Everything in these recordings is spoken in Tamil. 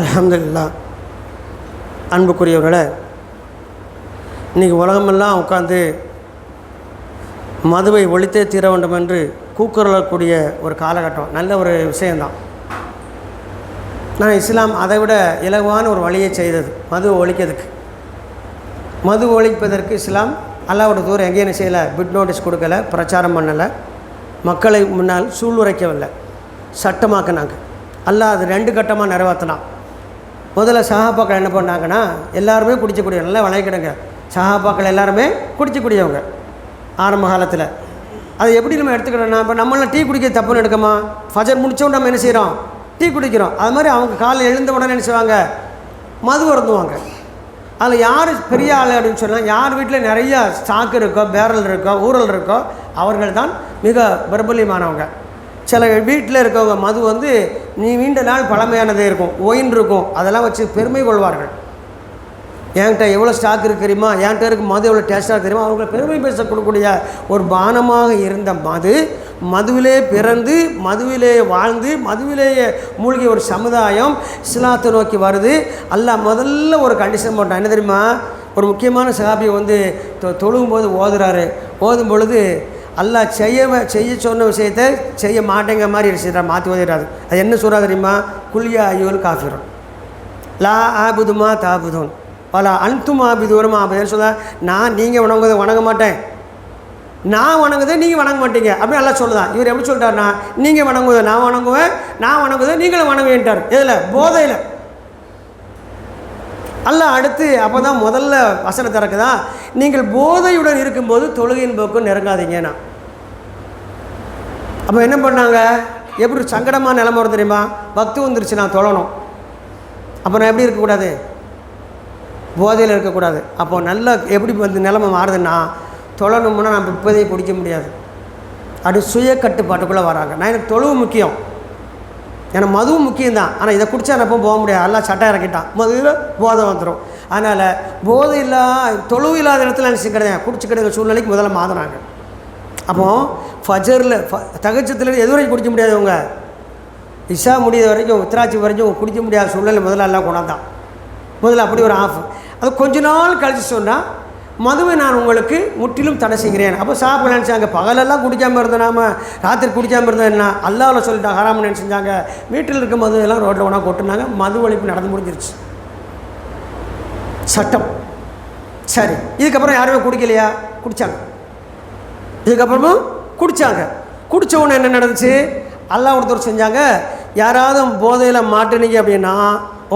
அலமதுல்லா அன்புக்குரியவர்களை இன்றைக்கி உலகமெல்லாம் உட்காந்து மதுவை ஒழித்தே தீர வேண்டும் என்று கூக்குரலக்கூடிய ஒரு காலகட்டம். நல்ல ஒரு விஷயந்தான் நான் இஸ்லாம் அதை விட இலகுவான ஒரு வழியை செய்தது மது ஒழிக்கிறதுக்கு. மது ஒழிப்பதற்கு இஸ்லாம் அல்லாவோட தூரம் எங்கேயும் என்ன செய்யலை பிட் நோட்டீஸ் கொடுக்கல பிரச்சாரம் பண்ணலை மக்களை முன்னால் சூளுரைக்கவில்லை சட்டமாக்கினாங்க. அல்லாஹ் அது ரெண்டு கட்டமாக நிறைவேற்றினான் முதல்ல சஹாபாக்கள் என்ன பண்ணாங்கன்னா எல்லாருமே குடிக்கக்கூடிய நல்லா வளைக்கிடுங்க சஹாபாக்கள் எல்லாருமே குடிக்கக்கூடியவங்க ஆரம்ப காலத்தில். அதை எப்படி நம்ம எடுத்துக்கிறோம்னா இப்போ நம்மளாம் டீ குடிக்க தப்புன்னு எடுக்கமா? ஃபஜர் முடிச்சோம் நம்ம என்ன செய்கிறோம் டீ குடிக்கிறோம். அது மாதிரி அவங்க காலையில் எழுந்த உடனே என்ன செய்வாங்க? மது வருந்துவாங்க அதில் யார் பெரிய ஆள் அப்படின்னு சொன்னால் யார் வீட்டில் நிறைய ஸ்டாக் இருக்கோ பேரல் இருக்கோ ஊரல் இருக்கோ அவர்கள் தான் மிக பிரபலியமானவங்க. சில வீட்டில் இருக்கவங்க மது வந்து நீ நீண்ட நாள் பழமையானதே இருக்கும் ஒயின் இருக்கும். அதெல்லாம் வச்சு பெருமை கொள்வார்கள். என்கிட்ட எவ்வளோ ஸ்டாக் இருக்கு தெரியுமா? என்கிட்ட இருக்கு மது எவ்வளோ டேஸ்ட்டாக தெரியுமா? அவங்கள பெருமை பேசக்கூடிய ஒரு பானமாக இருந்த மது மதுவிலே பிறந்து மதுவிலே வாழ்ந்து மதுவிலேயே மூழ்கிய ஒரு சமுதாயம் இஸ்லாத்தை நோக்கி வருது. அல்ல முதல்ல ஒரு கண்டிஷன் போட்டான். என்ன தெரியுமா? ஒரு முக்கியமான சகாபியை வந்து தொ ஓதுறாரு. ஓதும் பொழுது அல்லாஹ் செய்ய செய்ய சொன்ன விஷயத்தை செய்ய மாட்டேங்க மாதிரி செய்கிறார் மாற்றி உதவிடாது அது என்ன சொல்கிறா தெரியுமா? குல்யா ஐயோல் காஃபிரும் லா ஆபுதுமா தாபுதோன். பல அன்தும் ஆபிதுவரும் ஆபுதுன்னு சொல்ல நான் நீங்கள் வணங்குவதை வணங்க மாட்டேன். நான் வணங்குதை நீங்கள் வணங்க மாட்டீங்க அப்படின்னு எல்லாம் சொல்லுதான் இவர் எப்படி சொல்லிட்டாருன்னா நீங்கள் வணங்குவதை நான் வணங்குவேன் நான் வணங்குவதை நீங்களும் வணங்குவேன்ட்டார். இதில் போதையில். அல்ல அடுத்து அப்போ தான் முதல்ல வசனம் திறக்குதா நீங்கள் போதையுடன் இருக்கும்போது தொழுகையின் போக்கும் நெருங்காதீங்கன்னா அப்போ என்ன பண்ணாங்க? எப்படி சங்கடமான நிலைமை வரும் தெரியுமா? பக்தி வந்துருச்சு நான் தொழணும். அப்போ நான் எப்படி இருக்கக்கூடாது? போதையில் இருக்கக்கூடாது. அப்போ நல்லா எப்படி வந்து நிலைமை மாறுதுன்னா தொழணும்னா நம்ம இப்போதையே பிடிக்க முடியாது. அப்படி சுய கட்டுப்பாட்டுக்குள்ளே வராங்க. நான் எனக்கு தொழுவு முக்கியம். ஏன்னா மதுவும் முக்கியம்தான். ஆனால் இதை குடித்தா நான் எப்போ போக முடியாது. எல்லாம் சட்டம் இறக்கிட்டான். மதுவில் போதை வந்துடும் அதனால் போதை இல்லா தொழுவு இல்லாத இடத்துல நினச்சி கிடையாது சூழ்நிலைக்கு முதல்ல மாறுறாங்க. அப்போ ஃபஜரில் தகச்சத்தில் எது வரைக்கும் குடிக்க முடியாதவங்க இஷா முடியாத வரைக்கும் உத்திராட்சி வரைக்கும் குடிக்க முடியாத சூழ்நிலை முதல்ல எல்லாம் கொண்டாந்தான். முதல்ல அப்படி ஒரு ஆஃப். அது கொஞ்ச நாள் கழிச்சு சொன்னால் மதுவை நான் உங்களுக்கு முற்றிலும் தடை செய்கிறேன். அப்போ சாப்பிட நினச்சாங்க. பகலெல்லாம் குடிக்காமல் இருந்த நாம. ராத்திரி குடிக்காமல் இருந்தது என்ன? அல்லாவில் சொல்லிட்டாங்க ஹராம நினச்சிருந்தாங்க வீட்டில் இருக்க மது எல்லாம் ரோட்டில் ஒன்றா கொட்டுனாங்க. மது ஒழிப்பு நடந்து முடிஞ்சிருச்சு. சட்டம். சரி. இதுக்கப்புறம் யாருமே குடிக்கலையா? குடித்தாங்க இதுக்கப்புறமும் குடித்தாங்க குடித்த உடனே என்ன நடந்துச்சு? அல்லாஹ் ஒருத்தர் செஞ்சாங்க. யாராவது போதையில் மாட்டினீங்க அப்படின்னா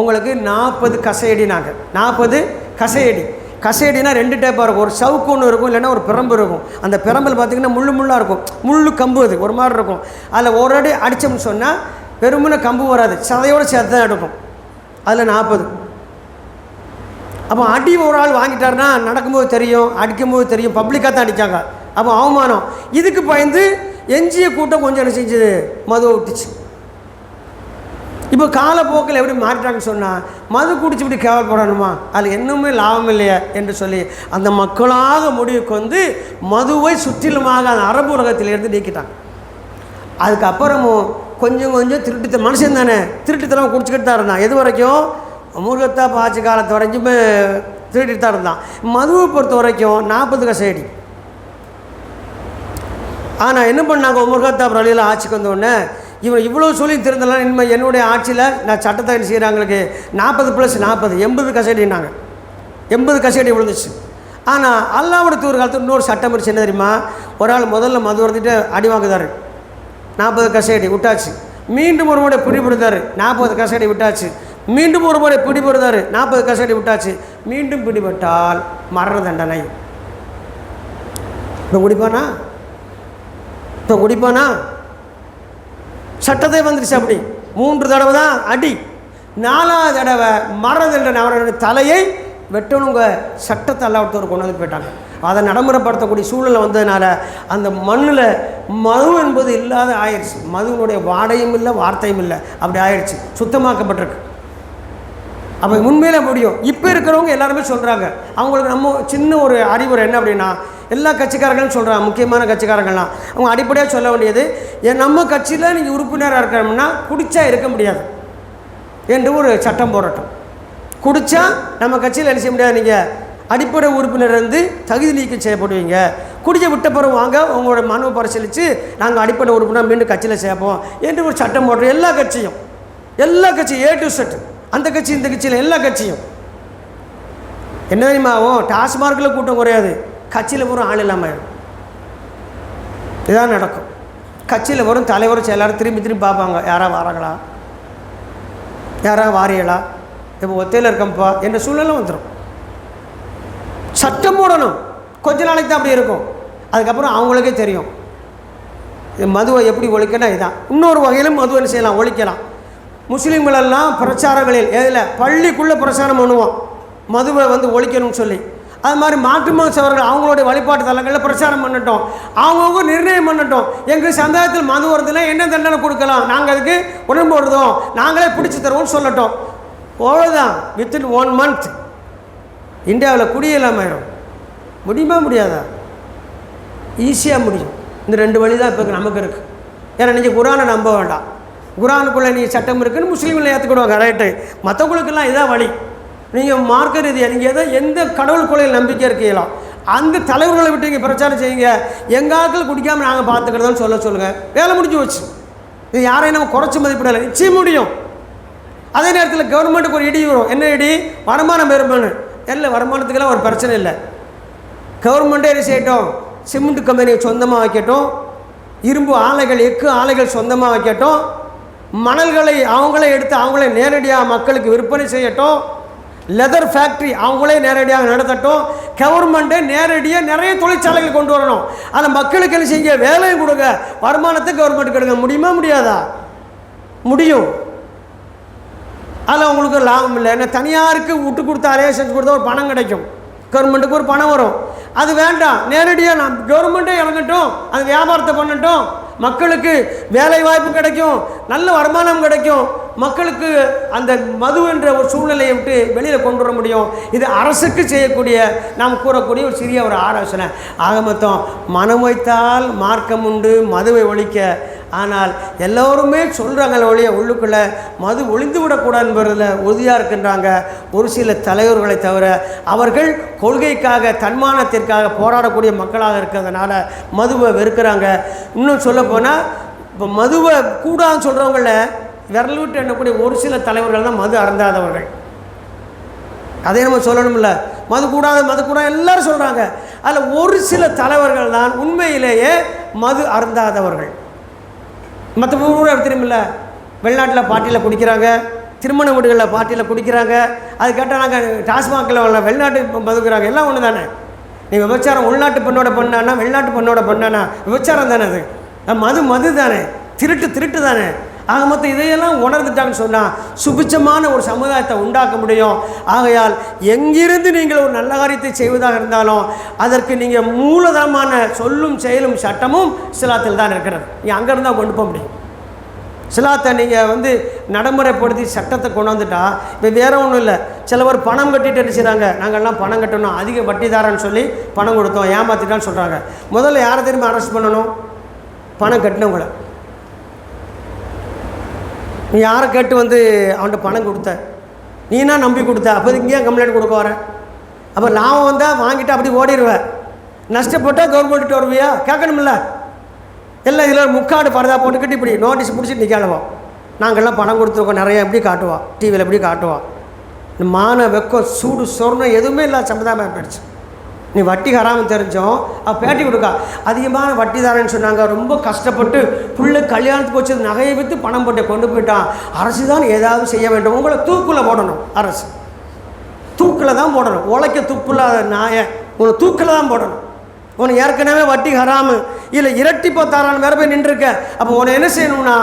உங்களுக்கு நாற்பது கசையடினாங்க நாற்பது கசையடி. கசேடினா ரெண்டு டைப்பாக இருக்கும். ஒரு சவுக்கு ஒன்று இருக்கும் இல்லைன்னா ஒரு பிரம்பு இருக்கும். அந்த பிரம்பில் பார்த்திங்கன்னா முள்ளு முள்ளாக இருக்கும். முள்ளு கம்பு அது ஒரு மாதிரி இருக்கும். அதில் ஒரு அடி அடித்தோம்னு சொன்னால் பெருமுன கம்பு வராது. சதையோடு சேர்த்து தான் எடுக்கும் அதில் நாற்பது அப்போ அடி ஒரு ஆள் வாங்கிட்டாருன்னா நடக்கும்போது தெரியும் அடிக்கும்போது தெரியும் பப்ளிக்காக தான் அடித்தாங்க அப்போ அவமானம். இதுக்கு பயந்து எஞ்சிய கூட்டம் கொஞ்சம் என்ன செஞ்சது? மதுவை விட்டுச்சு. இப்போ காலப்போக்கில் எப்படி மாறிட்டாங்கன்னு சொன்னால் மது குடிச்சு இப்படி கேவலப்படணுமா அதில் இன்னுமே லாபம் இல்லையா என்று சொல்லி அந்த மக்களாக முடிவுக்கு வந்து மதுவை சுற்றிலுமாக அந்த அரபு உலகத்திலிருந்து நீக்கிட்டாங்க. அதுக்கப்புறமும் கொஞ்சம் கொஞ்சம் திருட்டு மனுஷன் தானே திருட்டுத்தனம் குடிச்சிக்கிட்டு தான் இருந்தான். எது வரைக்கும்? முருகத்தா பாய்ச்சி காலத்து வரைக்குமே திருட்டு தான் இருந்தான். மதுவை பொறுத்த வரைக்கும் நாற்பது கசையடி ஆனால் என்ன பண்ணாங்க முருகத்தா வழியில் ஆட்சிக்கு வந்தோடனே இவன் இவ்வளோ சொல்லி திருந்தலாம் இனிமேல் என்னுடைய ஆட்சியில் நான் சட்டத்தை என்ன செய்கிறாங்களுக்கு நாற்பது ப்ளஸ் நாற்பது எண்பது கசைடினாங்க எண்பது கசைடி விழுந்துச்சு. ஆனால் அல்லாவோட தூர் காலத்தில் இன்னொரு சட்டம் இருந்துச்சு என்ன தெரியுமா? ஒரு ஆள் முதல்ல மது வந்துட்டு அடி வாங்குதாரு. நாற்பது கசையடி விட்டாச்சு. மீண்டும் ஒரு முறை பிடிபடுத்தாரு நாற்பது கசையடி விட்டாச்சு. மீண்டும் ஒரு முறை பிடிபடுத்தாரு நாற்பது கசையடி விட்டாச்சு. மீண்டும் பிடிபட்டால் மரண தண்டனை. இப்போ குடிப்பானா? இப்போ குடிப்பானா? சட்டத்தை வந்துருச்சு அப்படி. மூன்று தடவை தான் அடி. நாலாவது தடவை மரண தண்டனை தலையை வெட்டணுங்க சட்டத்தை அல்லாவிட்டவர் கொண்டு வந்து போயிட்டாங்க. அதை நடைமுறைப்படுத்தக்கூடிய சூழ்நிலை வந்ததுனால அந்த மண்ணில் மது என்பது இல்லாத ஆயிடுச்சு. மதுவினுடைய வாடையும் இல்லை வார்த்தையும் இல்லை. அப்படி ஆயிடுச்சு. சுத்தமாக்கப்பட்டிருக்கு. அப்போ உண்மையில முடியும். இப்போ இருக்கிறவங்க எல்லாருமே சொல்கிறாங்க அவங்களுக்கு நம்ம சின்ன ஒரு அறிவுரை என்ன அப்படின்னா எல்லா கட்சிக்காரங்களும் சொல்கிறாங்க முக்கியமான கட்சிக்காரங்கள்லாம் அவங்க அடிப்படையாக சொல்ல வேண்டியது என் நம்ம கட்சியில் நீங்கள் உறுப்பினராக இருக்கணும்னா குடிச்சா இருக்க முடியாது. என்று ஒரு சட்டம் போடட்டும் குடித்தா நம்ம கட்சியில் என்ன செய்ய முடியாது? நீங்கள் அடிப்படை உறுப்பினர் இருந்து தகுதி நீக்கம் செய்யப்படுவீங்க. குடிச்ச விட்ட பிறகு வாங்க உங்களோட மனுவை பரிசீலித்து நாங்கள் அடிப்படை உறுப்பினர் மீண்டும் கட்சியில் சேர்ப்போம் என்று ஒரு சட்டம் போடுறோம் எல்லா கட்சியும் எல்லா கட்சியும் ஏ டு செட் அந்த கட்சி இந்த கட்சியில் எல்லா கட்சியும். என்ன தெரியுமா ஆகும்? டாஸ்மார்க்கில் கூட்டம் குறையாது. கட்சியில் வரும் ஆள் இல்லாமல் ஆயிடும். நடக்கும். கட்சியில் வரும் தலைவரும் எல்லோரும் திரும்பி திரும்பி பார்ப்பாங்க. யாராக வராங்களா? யாராக வாரியலா? இப்போ ஒத்தையில் இருக்கம்பா என்ற சூழ்நிலை வந்துடும் சட்டம் போடணும். கொஞ்ச நாளைக்கு தான் அப்படி இருக்கும். அதுக்கப்புறம் அவங்களுக்கே தெரியும். மதுவை எப்படி ஒழிக்கணும் இதுதான் இன்னொரு வகையிலும் மதுவை என்ன செய்யலாம்? ஒழிக்கலாம். முஸ்லீம்களெல்லாம் பிரச்சாரங்களில் எதில்? பள்ளிக்குள்ளே பிரச்சாரம் பண்ணுவோம். மதுவை வந்து ஒழிக்கணும்னு சொல்லி. அது மாதிரி மாற்று மதத்தவர்கள் அவங்களுடைய வழிபாட்டு தலங்களில் பிரச்சாரம் பண்ணட்டும். அவங்கவுங்க நிர்ணயம் பண்ணட்டும். எங்கள் சமுதாயத்தில் மது வருதுன்னா என்ன தண்டனை கொடுக்கலாம்? நாங்கள் அதுக்கு உடன்படுறோம் நாங்களே பிடிச்சி தருவோம்னு சொல்லட்டும். அவ்வளோதான் வித்தின் ஒன் மந்த் இந்தியாவில் குடியில்லாமல் முடியுமா முடியாதா? ஈஸியாக முடியும். இந்த ரெண்டு வழி தான் இப்போ நமக்கு இருக்குது ஏன்னா நீங்கள் குரானை நம்ப வேண்டாம். குரானுக்குள்ளே நீ சட்டம் இருக்குன்னு முஸ்லீம்களை ஏற்றுக்கிடுவாங்க ரைட்டு மற்றவங்களுக்கெல்லாம் இதான் வழி. நீங்கள் மார்க்க ரீதியாக நீங்கள் எதோ எந்த கடவுள் கொலையில் நம்பிக்கை இருக்கீங்களோ அந்த தலைவர்களை விட்டு இங்கே பிரச்சாரம் செய்யுங்க. எங்கள் ஆட்கள் குடிக்காமல் நாங்கள் பார்த்துக்கிறதான்னு சொல்ல சொல்லுங்கள் வேலை முடிஞ்சு வச்சு இது யாரையும் நம்ம குறைச்சி மதிப்பிடலை. நிச்சயம் முடியும். அதே நேரத்தில் கவர்மெண்ட்டுக்கு ஒரு இடி வரும். என்ன இடி? வருமானம் பெருமானு இல்லை வருமானத்துக்கெல்லாம் ஒரு பிரச்சனை இல்லை. கவர்மெண்ட்டே என்ன செய்யட்டும்? சிமெண்ட் கம்பெனியை சொந்தமாக வைக்கட்டும். இரும்பு ஆலைகள் எக்கு ஆலைகள் சொந்தமாக வைக்கட்டும். மணல்களை அவங்களே எடுத்து அவங்களே நேரடியாக மக்களுக்கு விற்பனை செய்யட்டும். லெதர் ஃபேக்ட்ரி அவங்களே நேரடியாக நடத்தட்டும். கவர்மெண்ட்டே நேரடியாக நிறைய தொழிற்சாலைகள் கொண்டு வரணும். அதை மக்களுக்கு என்ன செய்யுங்க? வேலையும் கொடுங்க. வருமானத்தை கவர்மெண்ட் கொடுங்க. முடியுமா முடியாதா? முடியும். அதில் உங்களுக்கு லாபம் இல்லை ஏன்னா தனியாருக்கு விட்டு கொடுத்தாலே செஞ்சு கொடுத்தா ஒரு பணம் கிடைக்கும். கவர்மெண்ட்டுக்கு ஒரு பணம் வரும். அது வேண்டாம். நேரடியாக நான் கவர்மெண்ட்டே இறங்கட்டும். அது வியாபாரத்தை பண்ணட்டும். மக்களுக்கு வேலை வாய்ப்பு கிடைக்கும். நல்ல வருமானம் கிடைக்கும். மக்களுக்கு அந்த மது என்ற ஒரு சூழ்நிலையை விட்டு வெளியில் கொண்டு வர முடியும். இது அரசுக்கு செய்யக்கூடிய நாம் கூறக்கூடிய ஒரு சிறிய ஒரு ஆலோசனை. ஆக மொத்தம் மனம் வைத்தால் மார்க்கம் உண்டு மதுவை ஒழிக்க. ஆனால் எல்லோருமே சொல்கிறாங்க ஒழிய உள்ளுக்குள்ளே மது ஒளிந்து விடக்கூடாது என்பதில் உறுதியாக இருக்கின்றாங்க ஒரு சில தலைவர்களை தவிர. அவர்கள் கொள்கைக்காக தன்மானத்திற்காக போராடக்கூடிய மக்களாக இருக்கிறதுனால மதுவை வெறுக்கிறாங்க. இன்னும் சொல்லப்போனால் இப்போ மதுவை கூடாதுன்னு சொல்கிறவங்கள விரல் விட்டு எண்ணக்கூடிய ஒரு சில தலைவர்கள் தான் மது அருந்தாதவர்கள். அதே நம்ம சொல்லணும்ல மது கூடாது மது கூடாது எல்லாரும் சொல்கிறாங்க அதில் ஒரு சில தலைவர்கள் தான் உண்மையிலேயே மது அருந்தாதவர்கள். மற்ற ஊரில் தெரியுமில்ல வெளிநாட்டில் பாட்டியில் குடிக்கிறாங்க திருமண வீடுகளில் பாட்டியில் குடிக்கிறாங்க அது கேட்டால் நாங்கள் டாஸ்மாகில் உள்ள வெளிநாட்டு மதுக்கிறாங்க எல்லாம் ஒன்று தானே நீ விபச்சாரம் உள்நாட்டு பெண்ணோட பண்ணானா வெளிநாட்டு பெண்ணோட பண்ணானா? விபச்சாரம் தானே அது. மது மது தானே திருட்டு திருட்டு தானே ஆக மொத்தம் இதையெல்லாம் உணர்ந்துட்டாங்கன்னு சொன்னால் சுபிச்சமான ஒரு சமுதாயத்தை உண்டாக்க முடியும். ஆகையால் எங்கிருந்து நீங்கள் ஒரு நல்ல காரியத்தை செய்வதாக இருந்தாலும் அதற்கு நீங்கள் மூலதனமான சொல்லும் செயலும் சட்டமும் சிலாத்தில் தான் இருக்கிறது. நீங்கள் அங்கேருந்து தான் கொண்டு போக முடியும். சிலாத்தை நீங்கள் வந்து நடைமுறைப்படுத்தி சட்டத்தை கொண்டு வந்துட்டா இப்போ வேற ஒன்றும் இல்லை. சிலவர் பணம் கட்டிட்டு என்ன செய்கிறாங்க நாங்கள்லாம் பணம் கட்டணும் அதிக வட்டிதாரன்னு சொல்லி பணம் கொடுத்தோம் ஏமாற்றிட்டான்னு சொல்கிறாங்க முதல்ல யாரை திரும்ப அரெஸ்ட் பண்ணணும்? பணம் கட்டினவங்கள. நீ யாரை கேட்டு வந்து அவன்கிட்ட பணம் கொடுத்த? நீனா நம்பி கொடுத்த? அப்போ இங்கே கம்ப்ளைண்ட் கொடுக்க வரேன் அப்போ லாபம் வந்தால் வாங்கிட்டு அப்படி ஓடிடுவேன் நஷ்டப்பட்டால் கவர்மெண்ட்டு வருவியா? கேட்கணும்ல. எல்லாம் இதில் முக்காடு பரதா போட்டுக்கிட்டு இப்படி நோட்டீஸ் பிடிச்சிட்டு நிற்காளுவோம் நாங்கள்லாம் பணம் கொடுத்துருக்கோம். நிறைய எப்படி காட்டுவோம் டிவியில் எப்படி காட்டுவோம் இந்த மான வெக்கம் சூடு சொர்ணம் எதுவுமே இல்லாத சமுதாயமாக போயிடுச்சு. நீ வட்டி கராமல் தெரிஞ்சோம். அவள் பேட்டி கொடுக்கா. அதிகமான வட்டி தாரேன்னு சொன்னாங்க. ரொம்ப கஷ்டப்பட்டு புள்ள கல்யாணத்துக்கு வச்சது நகையை விற்று பணம் போட்டு கொண்டு போயிட்டான். அரசு தான் ஏதாவது செய்ய வேண்டும். உங்களை தூக்கில் போடணும் அரசு. தூக்கில் தான் போடணும். உழைக்க துப்புல்லாத நாயை உன்னை தூக்கில் தான் போடணும். உனக்கு ஏற்கனவே வட்டி ஹராமு. இல்லை இரட்டி தாரான்னு வேற போய் நின்றுருக்க. அப்போ உன்னை என்ன செய்யணும்னா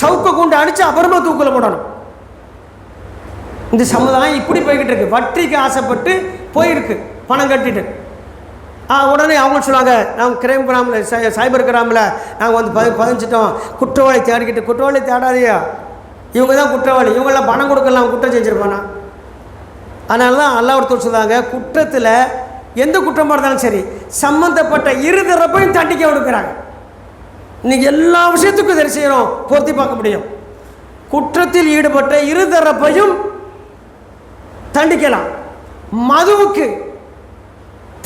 சவுக்கை கொண்டு அடித்து அப்புறமா தூக்கில் போடணும். இந்த சமுதாயம் இப்படி போய்கிட்டு இருக்கு. வட்டிக்கு ஆசைப்பட்டு போயிருக்கு. பணம் கட்டிட்டு. உடனே அவங்க சொல்லுவாங்க நாங்கள் கிரைம் கிராமில் சை சைபர் கிராமில் நாங்கள் வந்து பதி பதிஞ்சிட்டோம். குற்றவாளி தேடிக்கிட்டு குற்றவாளி தேடாதையா இவங்க தான் குற்றவாளி. இவங்களாம் பணம் கொடுக்கலாம் குற்றம் செஞ்சுருப்பானா? அதனால தான் அல்லா ஒருத்தர் சொல்லுவாங்க குற்றத்தில் எந்த குற்றமாக இருந்தாலும் சரி சம்மந்தப்பட்ட இரு தரப்பையும் தண்டிக்க கொடுக்குறாங்க இன்னைக்கு எல்லா விஷயத்துக்கும் சரி செய்கிறோம் பொருத்தி பார்க்க முடியும். குற்றத்தில் ஈடுபட்ட இருதரப்பையும் தண்டிக்கலாம். மதுவுக்கு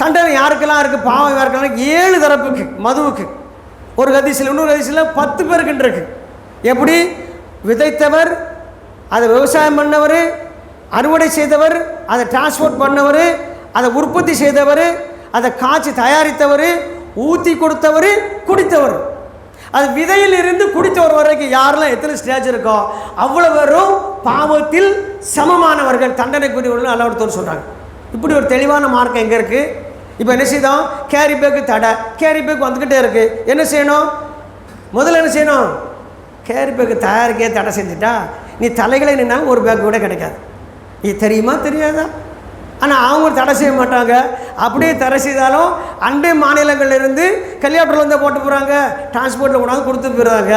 தண்டனை யாருக்கெல்லாம் இருக்குது பாவம் யாருக்கெல்லாம் ஏழு தரப்புக்கு மதுவுக்கு. ஒரு கதிசில் இன்னொரு கதிசில் பத்து பேருக்குன்றிருக்கு எப்படி? விதைத்தவர் அதை விவசாயம் பண்ணவர் அறுவடை செய்தவர் அதை டிரான்ஸ்போர்ட் பண்ணவர் அதை உற்பத்தி செய்தவர் அதை காய்ச்சி தயாரித்தவர் ஊற்றி கொடுத்தவர் குடித்தவர். அது விதையில் இருந்து குடித்தவர் வரைக்கும் யாரெல்லாம் எத்தனை ஸ்டேஜ் இருக்கோ அவ்வளோ பேரும் பாவத்தில் சமமானவர்கள். தண்டனைக்குரியவர்கள் அளவடுத்தோர் சொல்கிறாங்க இப்படி ஒரு தெளிவான மார்க்கம் எங்கே இருக்குது இப்போ என்ன செய்தோம்? கேரி பேக்கு தடை. கேரி பேக் வந்துக்கிட்டே இருக்குது என்ன செய்யணும்? முதல்ல என்ன செய்யணும்? கேரி பேக்கு தயாரிக்கே தடை செஞ்சுட்டா நீ தலைகளை நின்னா ஒரு பேக் கூட கிடைக்காது. இது தெரியுமா? தெரியாதா? ஆனால் அவங்க தடை செய்ய மாட்டாங்க. அப்படியே தடை செய்தாலும் அண்டை மாநிலங்கள்லேருந்து இருந்து வந்து போட்டு போகிறாங்க டிரான்ஸ்போர்ட்டில் கொண்டாந்து கொடுத்து போயிடுறாங்க.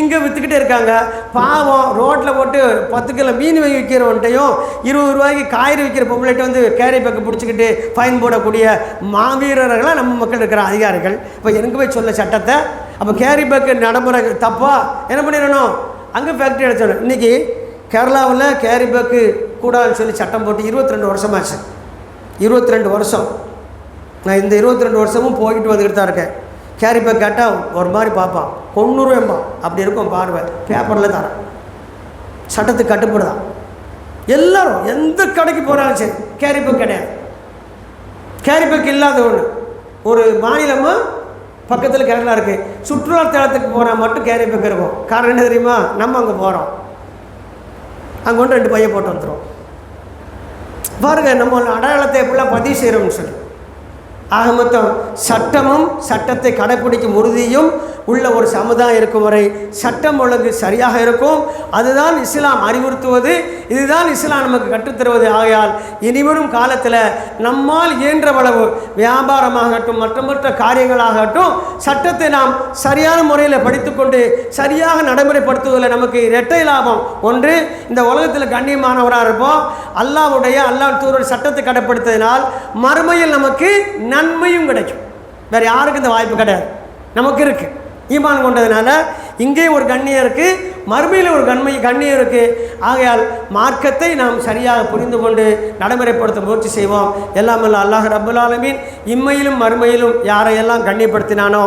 இங்கே விற்றுக்கிட்டே இருக்காங்க. பாவம் ரோட்டில் போட்டு பத்து கிலோ மீன் வாங்கி விற்கிறவன்ட்டையும் இருபது ரூபாய்க்கு காய்கறி விற்கிற பொம்பளைட்ட வந்து கேரி பேக்கு பிடிச்சிக்கிட்டு ஃபைன் போடக்கூடிய மாவீரர்களாக நம்ம மக்கள் இருக்கிற அதிகாரிகள். இப்போ எனக்கு போய் சொல்ல சட்டத்தை. அப்போ கேரி பேக்கு நடைமுறை தப்பா? என்ன பண்ணிடணும்? அங்கே ஃபேக்ட்ரி அடைச்சிடணும் இன்றைக்கி கேரளாவில் கேரி பேக்கு கூடாதுன்னு சொல்லி சட்டம் போட்டு இருபத்தி ரெண்டு வருஷமாச்சு. இருபத்தி ரெண்டு வருஷம். நான் இந்த இருபத்தி ரெண்டு வருஷமும் போய்கிட்டு வந்துக்கிட்டு தான் இருக்கேன். கேரி பேக் கேட்டால் ஒரு மாதிரி பார்ப்பான். கொன்னுருவேன்பா அப்படி இருக்கும் பார்வை. பேப்பரில் தரேன் சட்டத்துக்கு கட்டுப்படுதான் எல்லாரும் எந்த கடைக்கு போனாலும் சரி கேரி பேக் கிடையாது. கேரி பேக் இல்லாத ஒன்று ஒரு மாநிலமாக பக்கத்தில் கேரளா இருக்குது சுற்றுலா தளத்துக்கு போனால் மட்டும் கேரி பேக் இருக்கும். காரணம் என்ன தெரியுமா? நம்ம அங்கே போகிறோம் அங்கே கொண்டு ரெண்டு பையன் போட்டு வந்துடும் பாருங்க நம்ம அடையாளத்தை எப்படிலாம் பதிவு செய்கிறோம்னு சொல்லி. ஆக மொத்தம் சட்டமும் சட்டத்தை கடைப்பிடிக்கும் உறுதியும் உள்ள ஒரு சமுதாயம் இருக்கும் வரை சட்டம் ஒழுங்கு சரியாக இருக்கும். அதுதான் இஸ்லாம் அறிவுறுத்துவது. இதுதான் இஸ்லாம் நமக்கு கற்றுத்தருவது. ஆகையால் இனிவரும் காலத்தில் நம்மால் இயன்றவளவு வியாபாரமாகட்டும் மற்ற மற்ற காரியங்களாகட்டும் சட்டத்தை நாம் சரியான முறையில் படித்துக்கொண்டு சரியாக நடைமுறைப்படுத்துவதில் நமக்கு இரட்டை லாபம். ஒன்று இந்த உலகத்தில் கண்ணியமானவராக இருப்போம். அல்லாவுடைய அல்லாஹ் தூரோட சட்டத்தை கடைப்படுத்ததினால் மறுமையில் நமக்கு நன்மையும் கிடைக்கும். வேறு யாருக்கும் இந்த வாய்ப்பு கிடையாது. நமக்கு இருக்குது ஈமான் கொண்டதுனால இங்கே ஒரு கண்ணியம் இருக்குது மறுமையில் ஒரு கண்மை கண்ணியம் இருக்குது ஆகையால் மார்க்கத்தை நாம் சரியாக புரிந்து கொண்டு நடைமுறைப்படுத்த முயற்சி செய்வோம். எல்லாம் அல்ல அல்லாஹ் ரபுல் ஆலமீன் இம்மையிலும் மறுமையிலும் யாரையெல்லாம் கண்ணியப்படுத்தினானோ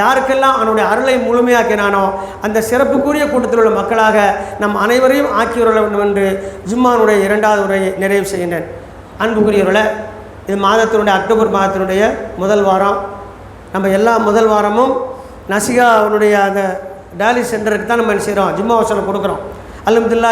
யாருக்கெல்லாம் அவனுடைய அருளை முழுமையாக்கினானோ அந்த சிறப்புக்குரிய கூட்டத்தில் உள்ள மக்களாக நம் அனைவரையும் ஆக்கியுள்ள வேண்டும் என்று ஜும்மானுடைய இரண்டாவது உரையை நிறைவு செய்கின்றேன். அன்புக்குரியவர்களை இது மாதத்தினுடைய அக்டோபர் மாதத்தினுடைய முதல் வாரம். நம்ம எல்லா முதல் வாரமும் நசிகா அவனுடைய அந்த டயாலிஸ் சென்டருக்கு தான் நம்ம என்ன செய்கிறோம் ஜிம்மா வசனம் கொடுக்குறோம். அலமதுல்லா